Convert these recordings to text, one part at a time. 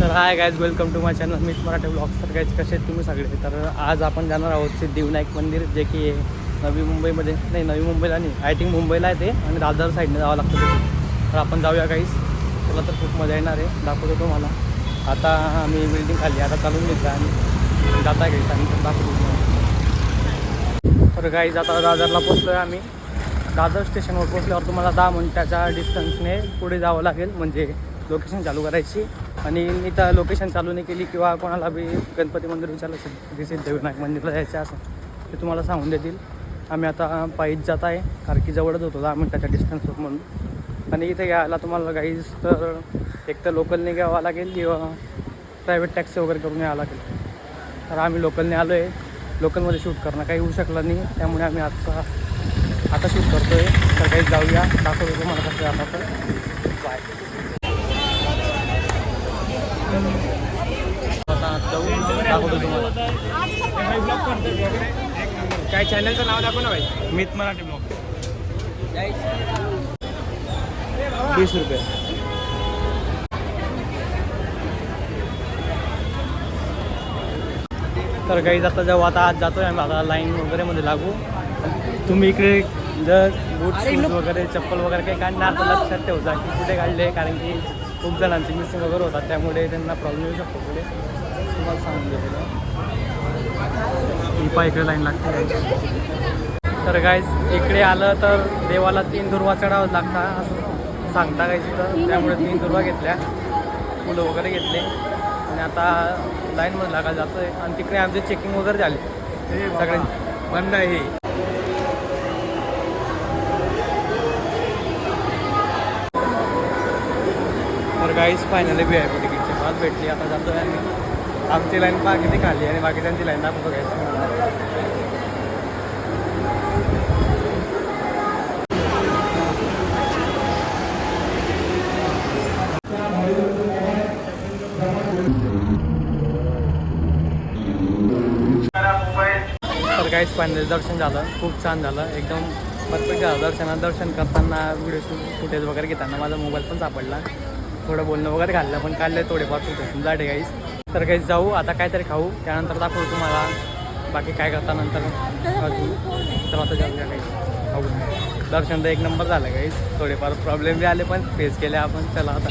तर hi guys welcome to my channel me Marathi blog तर guys कसे आहेत तुम्ही सगळे? तर आज आपण जाणार आहोत सिद्धिविनायक मंदिर जे की नवी मुंबईमध्ये नाही नवी मुंबईला नाही आय थिंक मुंबईला आहे ते आणि दादर साईडने जावं लागतं तर आपण जाऊया काहीच तुला तर खूप मजा येणार आहे. दाखवतो तुम्हाला. आता आम्ही बिल्डिंग खाली आता चालून घेतलं आणि जाता गाईस आणि दाखवतो तर गाईज आता दादरला पोचलो आहे आम्ही. दादर स्टेशनवर पोचल्यावर तुम्हाला दहा मिनटाच्या डिस्टन्सने पुढे जावं लागेल. म्हणजे लोकेशन चालू करायची. आणि मी तर लोकेशन चालू नाही केली किंवा कोणाला बी गणपती मंदिर विचारलं असेल दिसेल देवनायक मंदिरला जायचं असं ते तुम्हाला सांगून देतील. आम्ही आता पायीच जात आहे कारण की जवळच होतो दहा मिनटाच्या डिस्टन्सवर म्हणून. आणि इथे घ्यायला तुम्हाला गाईज तर एक तर लोकलने घ्यावं लागेल किंवा प्रायव्हेट टॅक्सी वगैरे करून यावं लागेल. तर आम्ही लोकलने आलो आहे लोकलमध्ये शूट करणं काही होऊ शकलं नाही त्यामुळे आम्ही आजचा आता शूट करतो आहे तर काही जाऊया दाखवतो तुम्हाला कसं जातं तर. बाय काय चॅनलचं नाव दाखव ना भाई. मीत मराठी ब्लॉग. वीस रुपये. तर काही जाता जेव्हा आता आज जातोय आम्ही आता लाईन वगैरे मध्ये लागू. तुम्ही इकडे जर बूट शूज वगैरे चप्पल वगैरे काही काढणार तर लक्षात ठेवता की कुठे काढले कारण की खूप जणांची मिसिंग वगैरे होतात त्यामुळे त्यांना प्रॉब्लेम येऊ शकतो पुढे. तुम्हाला सांगून देतो. ही इकडे लाईन लागते. तर गाईज इकडे आलं तर देवाला तीन दुर्वा चढावं लागता असं सांगता काय तिथं त्यामुळे तीन दुर्वा घेतल्या. फुलं वगैरे घेतले. आणि आता लाईनमध्ये लागायला जातोय. आणि तिकडे आमचे चेकिंग वगैरे झाले. सगळे बंद आहे तर काहीच फायनली बी आय पी तिकीटची पास भेटली. आता जातो आम्ही. आमची लाईन पहा किती खाली आणि बाकीच्यांची लाईन दाखवतो गाईज तर काहीच फायनल दर्शन झालं. खूप छान झालं. एकदम परफेक्ट झालं दर्शनात. दर्शन करताना व्हिडिओ फुटेज वगैरे घेताना माझा मोबाईल पण सापडला. थोडं बोलणं वगैरे घाललं पण खाल्लं थोडेफार फुटेज जाडे गाईस तर गाईस जाऊ. आता काहीतरी खाऊ. त्यानंतर दाखवू तुम्हाला. बाकी काय करता नंतर. तर आता जाऊया काही खाऊ. दर्शन तर एक नंबर झालं काहीच थोडेफार प्रॉब्लेम बी आले पण फेस केले आपण. चला आता.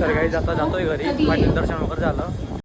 तर काही जाता जातोय घरी. पाटील दर्शन वगैरे झालं.